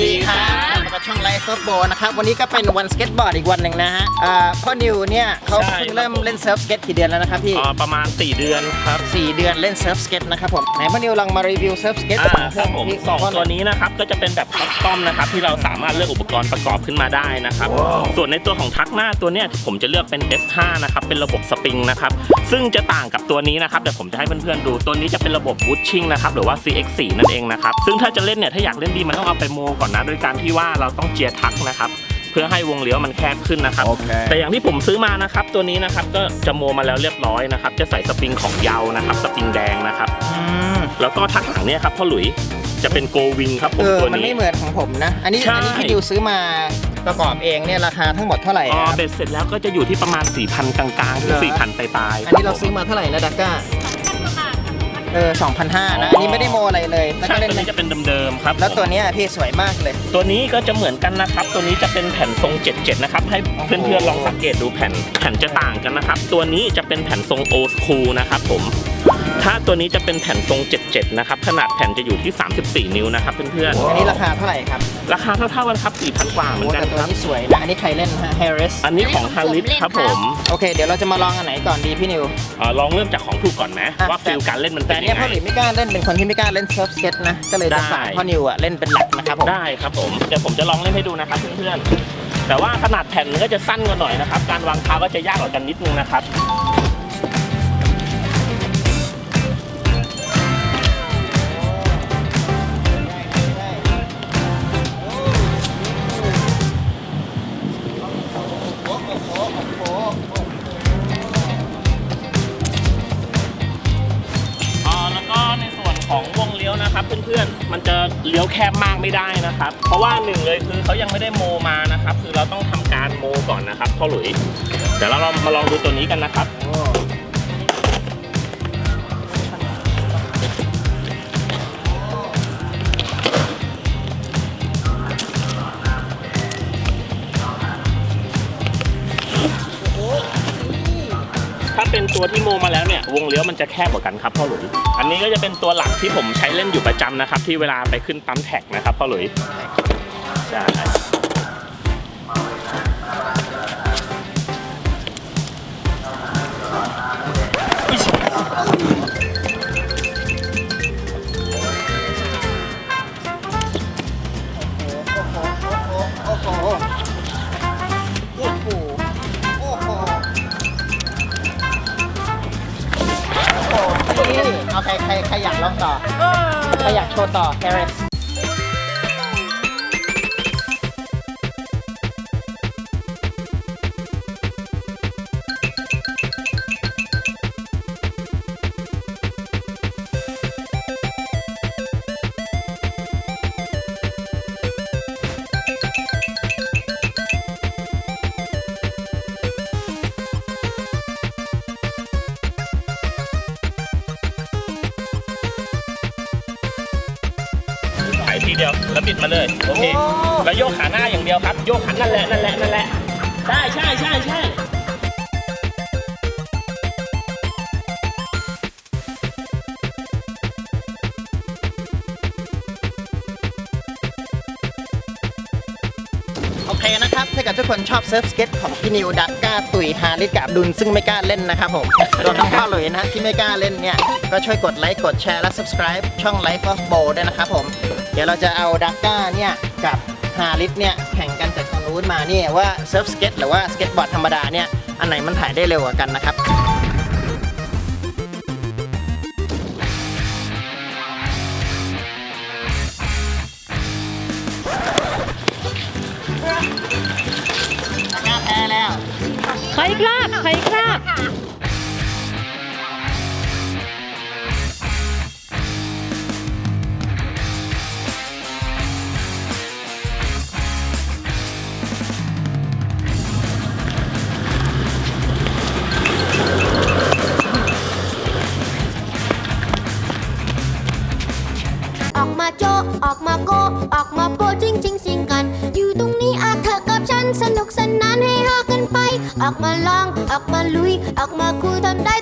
ดีค่ะ บมากับช่องไลฟ์เซิร์ฟโบนะครับวันนี้ก็เป็นวันสเก็ตบอร์ดอีกวันหนึ่งนะฮะอ่าพ่อนิวเนี่ยเขาใช่เพิ่งเริ่มเล่นเซิร์ฟสเก็ตกี่เดือนแล้วนะครับพี่อ่าประมาณ 4 เดือนครับ สี่เดือนเล่นเซิร์ฟสเก็ตนะครับผมไหนพ่อนิวลองมารีวิวเซิร์ฟสเก็ตอ่าครับผมที่สองพ่หตัน่วยนี้นะครับ ก็จะเป็นแบบคัสตอมนะครับ ที่เราสามารถเลือกอุปกรณ์ประกอบขึ้นมาได้นะครับ ส่วนในตัวของทักหน้าตัวเนี้ยผมจะเลือกเป็น F5 นะครับ เป็นระบบสปริงนะครับ ซึ่งจะต่างกับตัวนี้นะครับเดี๋ยวผมจะให้เพื่อนๆดูตัวนี้จะเป็นระบบบูชชิ่งนะครับ หรือว่า CX4 นั่นเองนะครับ ซึ่งถ้าจะเล่นเนี่ยถ้าอยากเล่นดีมันต้องเอาไปโมก่อนนะโดยการที่ว่าเราต้องเจียร์ทักนะครับ เพื่อให้วงเลี้ยวมันแคบขึ้นนะครับแต่อย่างที่ผมซื้อมานะครับ ตัวนี้นะครับก็จะโมมาแล้วเรียบร้อยนะครับ จะใส่สปริงของเยาวนะครับ สปริงแดงนะครับ อืมแล้วก็ทักหลังเนี่ยครับพ่อหลุยจะเป็นโกวิงครับผมเออตัวมันนี้ไม่เหมือนของผมนะ อันนี้ใช่ อันนี้พี่นิวซื้อมาประกอบเองเนี่ยราคาทั้งหมดเท่าไหร่อ๋อครับ เบ็ดเสร็จแล้วก็จะอยู่ที่ประมาณ4,000กลางๆถึเหรงอ4,000ปลายๆอันนี้เราซื้อมาเท่าไหร่นะดักก้า เออ2,500นะ อันนี้ไม่ได้โมอะไรเลยแล้วใช่ก็เล่นตัวนี้จะเป็นเดิมๆครับแล้วตัวเนี้ยพี่สวยมากเลย ตัวนี้ก็จะเหมือนกันนะครับ ตัวนี้จะเป็นแผ่นทรง 77 นะครับ ให้เพื่อนๆลองสังเกตดูแผ่นแผ่นจะต่างกันนะครับ ตัวนี้จะเป็นแผ่นทรงโอสคูนะครับผม ถ้าตัวนี้จะเป็นแผ่นทรง 77 นะครับ ขนาดแผ่นจะอยู่ที่ 34 นิ้วนะครับเพื่อนอันนี้ราคาเท่าไหร่ครับๆ ราคาเท่าๆกันครับ 4,000 กว่าเหมืโอ้อนกัแต่นตัวครับ นี้สวยนะอันนี้ใครเล่นฮะ Harris อันนี้ของฮาริสครับผมโอเค เดี๋ยวเราจะมาลองอันไหนก่อนดีพี่นิวอ่าลองเริ่มจากของถูกก่อนไหมอะ ว่าฟิลการเล่นมันแต่เป็นเนี้ยัยงพ่อหไงลิไม่กล้าเล่นเป็นคนที่ไม่กล้าเล่นเซิร์ฟสเก็ตนะ ก็เลยจะได้ ฝากพ่อนิวอะเล่นเป็นหลักนะครับผม ได้ครับผม เดี๋ยวผมจะลองเล่นให้ดูนะครับเพื่อนๆ แต่ว่าขนาดแผ่นมันก็จะสั้นกว่าหน่อยนะครับ การวางเท้าก็จะยากกว่ากันนิดนึงนะครับ เพื่อนๆ มันจะเลี้ยวแคบมากไม่ได้นะครับ เพราะว่าหนึ่งเลยคือเขายังไม่ได้โมมานะครับ คือเราต้องทำการโมก่อนนะครับพ่อหลุย เดี๋ยวเราลองมาลองดูตัวนี้กันนะครับ ตัวที่โมมาแล้วเนี่ยวงเลี้ยวมันจะแคบกว่ากันครับพ่อหลุย อันนี้ก็จะเป็นตัวหลักที่ผมใช้เล่นอยู่ประจำนะครับ ที่เวลาไปขึ้นปั๊มแท็กนะครับพ่อหลุยใช่ ใครใครใครอยากลองต่อ ใครอยากโชว์ต่อ Harris ไถ ทีเดียวแล้วบิดมาเลยโอเคโอ้แล้วโยกขาหน้าอย่างเดียวครับ โยกขานั่นแหละนั่นแหละนั่นแหละใช่ใช่ใช่ใช่โอเคนะครับ ถ้าเกิดทุกคนชอบเซิร์ฟสเก็ตของพี่นิวดักก้าตุยฮาริสกับอับดุลซึ่งไม่กล้าเล่นนะครับผมรวมทั้งพ่อหลุยนะฮะที่ไม่กล้าเล่นเนี่ย ก็ช่วยกดไลค์กดแชร์และ subscribe ช่อง Life of Bo ด้วยนะครับผม เดี๋ยวเราจะเอาดักก้าเนี่ยกับฮาริสเนี่ยแข่งกันจากทางนู้นมาเนี่ยว่าเซิร์ฟสเก็ตหรือว่าสเก็ตบอร์ดธรรมดาเนี่ยอันไหนมันถ่ายได้เร็วกว่ากันนะครับดักก้าแพ้แล้วขออีกรอบขออีกรอบ ออกมาโกออกมาโปจริงจริงสิงกัน อยู่ตรงนี้อาเธอกับฉันสนุกสนานให้ฮากันไป ออกมาลองออกมาลุย ออกมาคุยทำได้